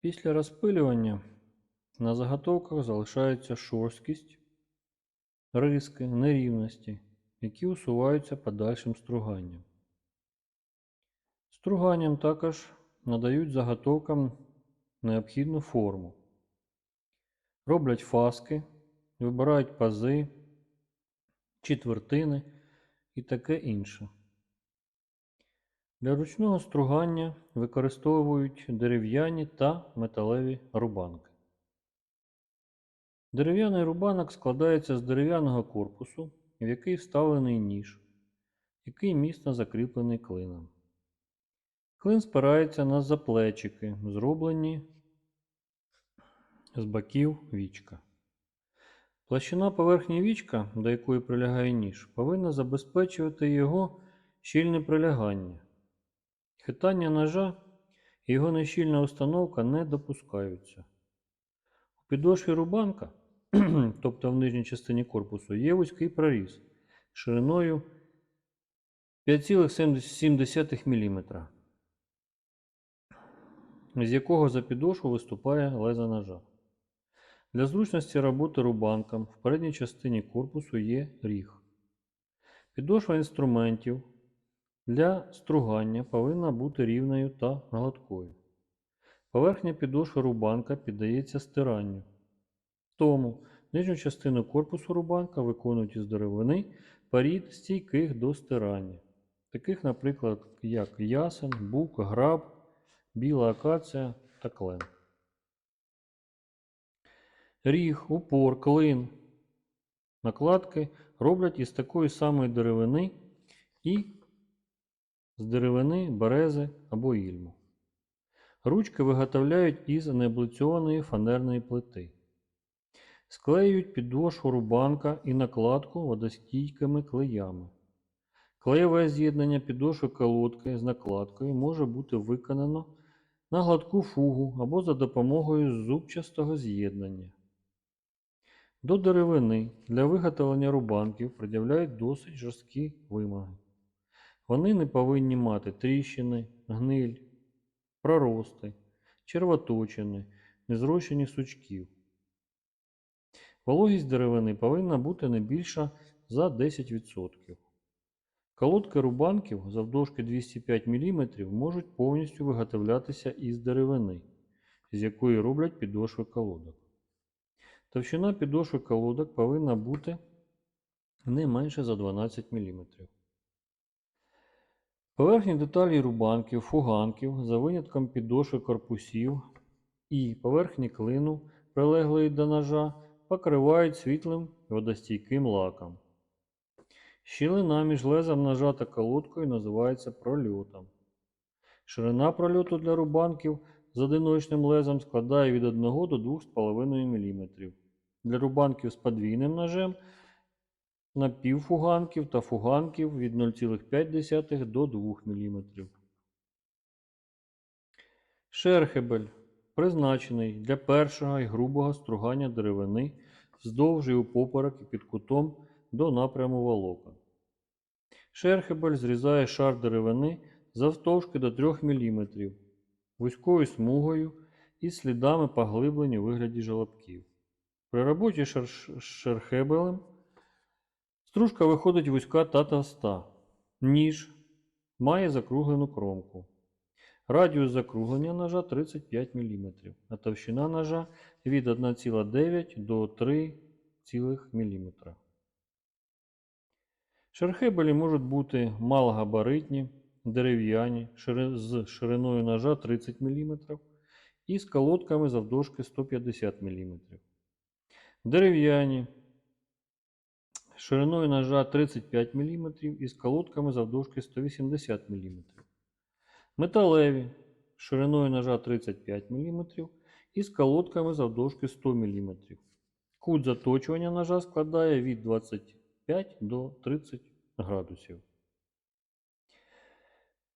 Після розпилювання на заготовках залишається шорсткість, риски, нерівності, які усуваються подальшим струганням. Струганням також надають заготовкам необхідну форму. Роблять фаски, вибирають пази, четвертини і таке інше. Для ручного стругання використовують дерев'яні та металеві рубанки. Дерев'яний рубанок складається з дерев'яного корпусу, в який вставлений ніж, який міцно закріплений клином. Клин спирається на заплечики, зроблені з боків вічка. Площина поверхні вічка, до якої прилягає ніж, повинна забезпечувати його щільне прилягання. Хитання ножа і його нещільна установка не допускаються. У підошві рубанка, тобто в нижній частині корпусу, є вузький проріз шириною 5,7 мм, з якого за підошву виступає леза ножа. Для зручності роботи рубанком в передній частині корпусу є ріг. Підошва інструментів для стругання повинна бути рівною та гладкою. Поверхня підошви рубанка піддається стиранню. Тому нижню частину корпусу рубанка виконують із деревини парід стійких до стирання, таких, наприклад, як ясен, бук, граб, біла акація та клен. Ріг, упор, клин, накладки роблять із такої самої деревини і з деревини, берези або ільму. Ручки виготовляють із необлицьованої фанерної плити. Склеюють підошву рубанка і накладку водостійкими клеями. Клеєве з'єднання підошви колодки з накладкою може бути виконано на гладку фугу або за допомогою зубчастого з'єднання. До деревини для виготовлення рубанків пред'являють досить жорсткі вимоги. Вони не повинні мати тріщини, гниль, прорости, червоточини, незрощені сучків. Вологість деревини повинна бути не більша за 10%. Колодки рубанків завдовжки 205 мм можуть повністю виготовлятися із деревини, з якої роблять підошви колодок. Товщина підошви колодок повинна бути не менше за 12 мм. Поверхні деталі рубанків, фуганків за винятком підошви корпусів і поверхні клину, прилеглої до ножа, покривають світлим водостійким лаком. Щілина між лезом ножа та колодкою називається прольотом. Ширина прольоту для рубанків з одиночним лезом складає від 1 до 2,5 мм. Для рубанків з подвійним ножем напівфуганків та фуганків від 0,5 до 2 мм. Шерхебель призначений для першого і грубого стругання деревини вздовж і упоперек і під кутом до напряму волокон. Шерхебель зрізає шар деревини завтовшки до 3 мм, вузькою смугою і слідами поглиблень у вигляді жолобків. При роботі з шерхебелем стружка виходить вузька та товста. Ніж має закруглену кромку. Радіус закруглення ножа 35 мм, а товщина ножа від 1,9 до 3 мм. Шерхебелі можуть бути малогабаритні, дерев'яні з шириною ножа 30 мм і з колодками завдовжки 150 мм. Дерев'яні шириною ножа 35 мм і з колодками завдовжки 180 мм. Металеві шириною ножа 35 мм і з колодками завдовжки 100 мм. Кут заточування ножа складає від 25 до 30 градусів.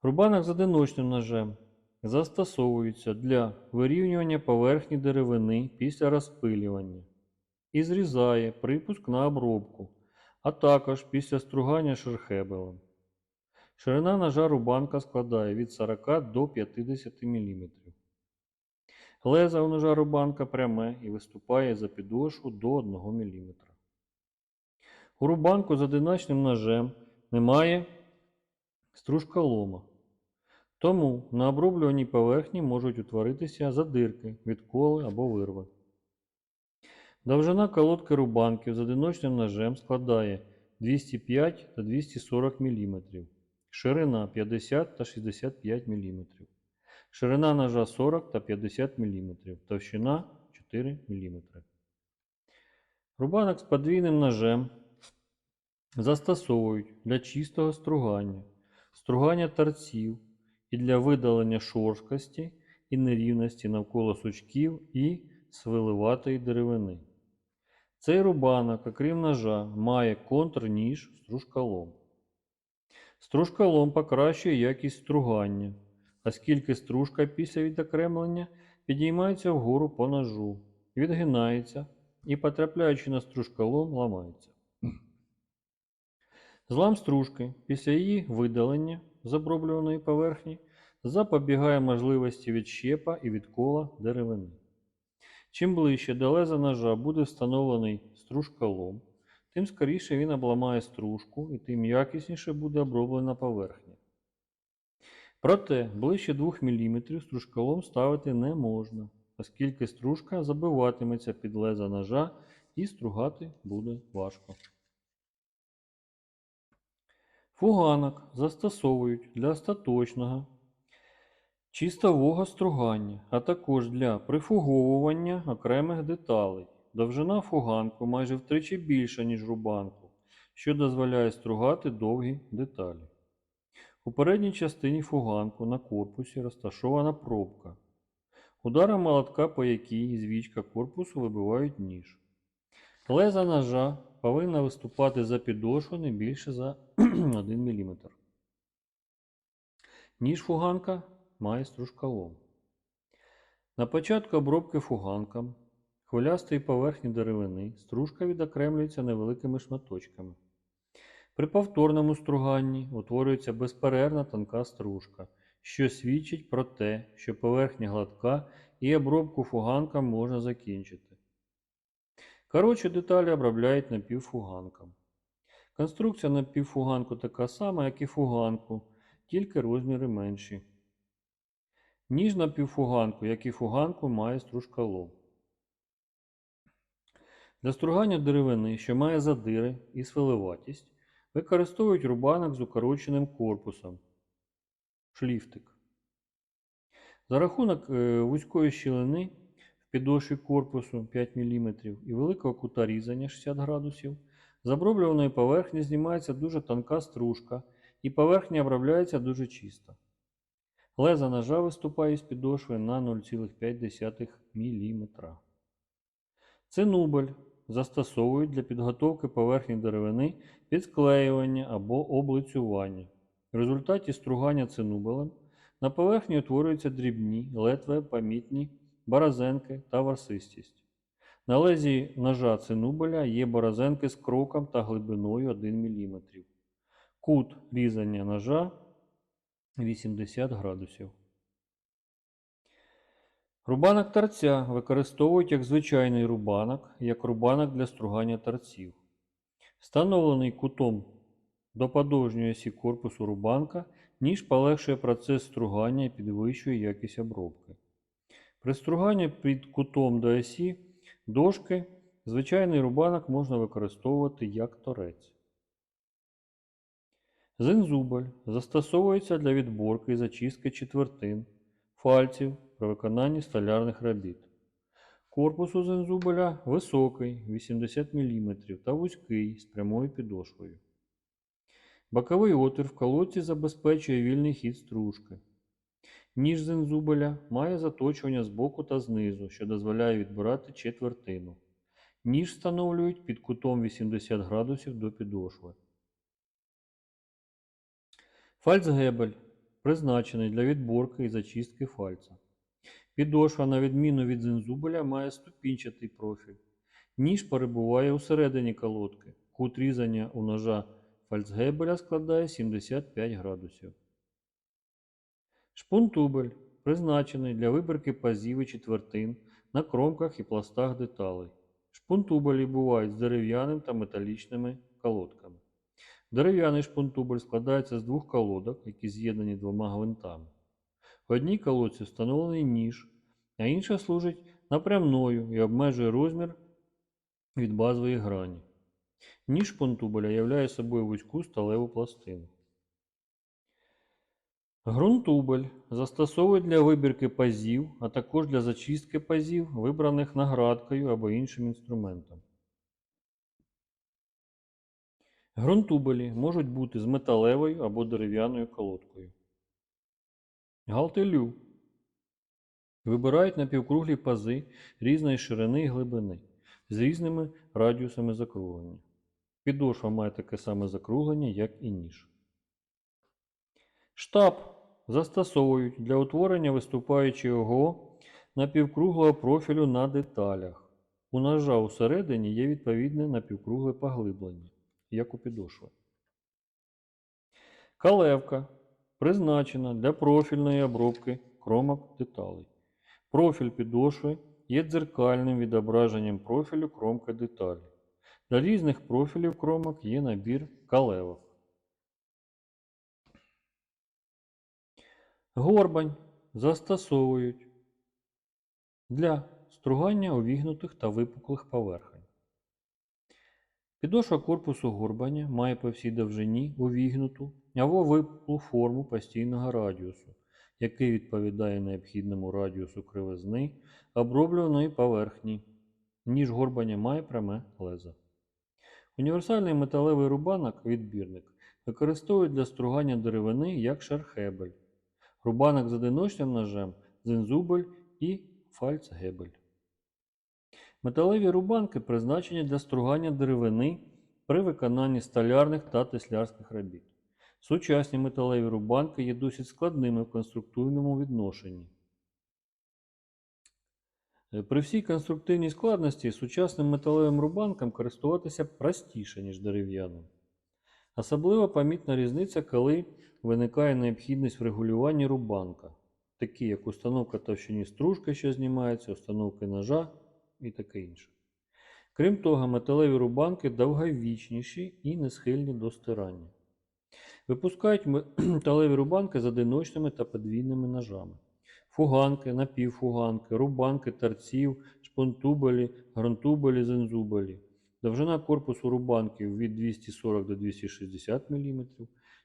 Рубанок з одиночним ножем застосовується для вирівнювання поверхні деревини після розпилювання і зрізає припуск на обробку, а також після стругання шерхебелем. Ширина ножа рубанка складає від 40 до 50 мм. Леза у ножа рубанка пряме і виступає за підошву до 1 мм. У рубанку з одиночним ножем немає стружколома. Тому на оброблюваній поверхні можуть утворитися задирки, відколи або вирви. Довжина колодки рубанків з одиночним ножем складає 205 та 240 мм, ширина 50 та 65 мм, ширина ножа 40 та 50 мм, товщина 4 мм. Рубанок з подвійним ножем застосовують для чистого стругання, стругання торців і для видалення шорсткості і нерівності навколо сучків і свиливатої деревини. Цей рубанок, окрім ножа, має контрніж стружколом. Стружколом покращує якість стругання, оскільки стружка після відокремлення підіймається вгору по ножу, відгинається і, потрапляючи на стружколом, ламається. Злам стружки після її видалення з оброблюваної поверхні запобігає можливості відщепа і відкола деревини. Чим ближче до леза ножа буде встановлений стружколом, тим скоріше він обламає стружку і тим якісніше буде оброблена поверхня. Проте ближче 2 мм стружколом ставити не можна, оскільки стружка забиватиметься під леза ножа і стругати буде важко. Фуганок застосовують для остаточного чистового стругання, а також для прифуговування окремих деталей. Довжина фуганку майже втричі більша, ніж рубанку, що дозволяє стругати довгі деталі. У передній частині фуганку на корпусі розташована пробка, ударом молотка, по якій з вічка корпусу вибивають ніж. Леза ножа повинна виступати за підошву не більше за 1 мм. Ніж фуганка має стружколом. На початку обробки фуганком хвилястої поверхні деревини стружка відокремлюється невеликими шматочками. При повторному струганні утворюється безперервна тонка стружка, що свідчить про те, що поверхня гладка і обробку фуганком можна закінчити. Коротше, деталі обробляють напівфуганком. Конструкція напівфуганку така сама, як і фуганку, тільки розміри менші. Ніж напівфуганку, як і фуганку, має стружколом. Для стругання деревини, що має задири і свиливатість, використовують рубанок з укороченим корпусом шліфтик. За рахунок е, вузької щілини в підошві корпусу 5 мм і великого кута різання 60 градусів, з оброблюваної поверхні знімається дуже тонка стружка і поверхня обробляється дуже чисто. Леза ножа виступає з підошви на 0,5 мм. Цинубель застосовують для підготовки поверхні деревини під склеювання або облицювання. В результаті стругання цинубелем на поверхні утворюються дрібні, ледве помітні борозенки та ворсистість. На лезі ножа цинубеля є борозенки з кроком та глибиною 1 мм. Кут різання ножа 80 градусів. Рубанок торця використовують як звичайний рубанок, як рубанок для стругання торців. Встановлений кутом до подовжньої осі корпусу рубанка, ніж полегшує процес стругання і підвищує якість обробки. При струганні під кутом до осі дошки звичайний рубанок можна використовувати як торець. Зензубель застосовується для відборки і зачистки четвертин, фальців при виконанні столярних робіт. Корпус у зензубеля високий 80 мм та вузький з прямою підошвою. Боковий отвір в колодці забезпечує вільний хід стружки. Ніж зензубеля має заточування з боку та знизу, що дозволяє відбирати четвертину. Ніж встановлюють під кутом 80 градусів до підошви. Фальцгебель призначений для відборки і зачистки фальца. Підошва, на відміну від зензубеля, має ступінчатий профіль. Ніж перебуває усередині колодки. Кут різання у ножа фальцгебеля складає 75 градусів. Шпунтубель призначений для вибірки пазів і четвертин на кромках і пластах деталей. Шпунтубелі бувають з дерев'яним та металічними колодками. Дерев'яний шпунтубель складається з двох колодок, які з'єднані двома гвинтами. В одній колодці встановлений ніж, а інша служить напрямною і обмежує розмір від базової грані. Ніж шпунтубеля являє собою вузьку сталеву пластину. Ґрунтубель застосовують для вибірки пазів, а також для зачистки пазів, вибраних наградкою або іншим інструментом. Ґрунтубелі можуть бути з металевою або дерев'яною колодкою. Галтелю вибирають напівкруглі пази різної ширини і глибини з різними радіусами закруглення. Підошва має таке саме закруглення, як і ніж. Штаб застосовують для утворення виступаючого напівкруглого профілю на деталях. У ножа усередині є відповідне напівкругле поглиблення, як у підошви. Калевка призначена для профільної обробки кромок деталей. Профіль підошви є дзеркальним відображенням профілю кромки деталі. Для різних профілів кромок є набір калевок. Горбань застосовують для стругання увігнутих та випуклих поверхень. Підошва корпусу горбаня має по всій довжині увігнуту або випуклу форму постійного радіусу, який відповідає необхідному радіусу кривизни оброблюваної поверхні, ніж горбаня має пряме лезо. Універсальний металевий рубанок відбірник використовують для стругання деревини як шархебель, рубанок з одиночним ножем, зензубель і фальцгебель. Металеві рубанки призначені для стругання деревини при виконанні столярних та теслярських робіт. Сучасні металеві рубанки є досить складними в конструктивному відношенні. Е, При всій конструктивній складності сучасним металевим рубанком користуватися простіше, ніж дерев'яним. Особливо помітна різниця, коли виникає необхідність в регулюванні рубанка, такі як установка товщині стружки, що знімається, установки ножа і таке інше. Крім того, металеві рубанки довговічніші і не схильні до стирання. Випускають металеві рубанки з одиночними та подвійними ножами. Фуганки, напівфуганки, рубанки торців, шпунтубелі, гронтубелі, зензубелі. Довжина корпусу рубанків від 240 до 260 мм,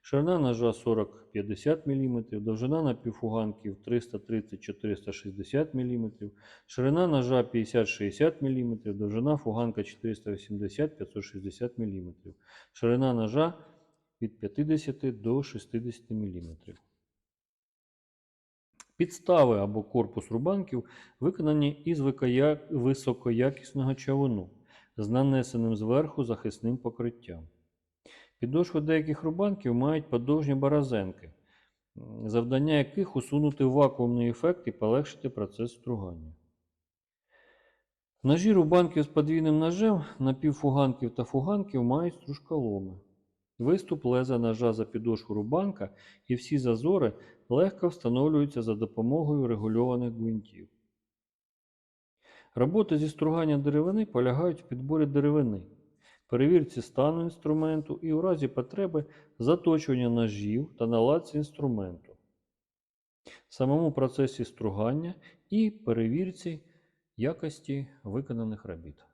ширина ножа 40-50 мм, довжина напівфуганків 330-460 мм, ширина ножа 50-60 мм, довжина фуганка 480-560 мм, ширина ножа від 50 до 60 мм. Підстави або корпус рубанків виконані із високоякісного чавуну з нанесеним зверху захисним покриттям. Підошви деяких рубанків мають подовжні баразенки, завдання яких усунути вакуумний ефект і полегшити процес стругання. Ножі рубанків з подвійним ножем, напівфуганків та фуганків мають стружколоми. Виступ леза ножа за підошву рубанка і всі зазори легко встановлюються за допомогою регульованих гвинтів. Роботи зі стругання деревини полягають в підборі деревини, перевірці стану інструменту і у разі потреби заточування ножів та наладці інструменту, самому процесі стругання і перевірці якості виконаних робіт.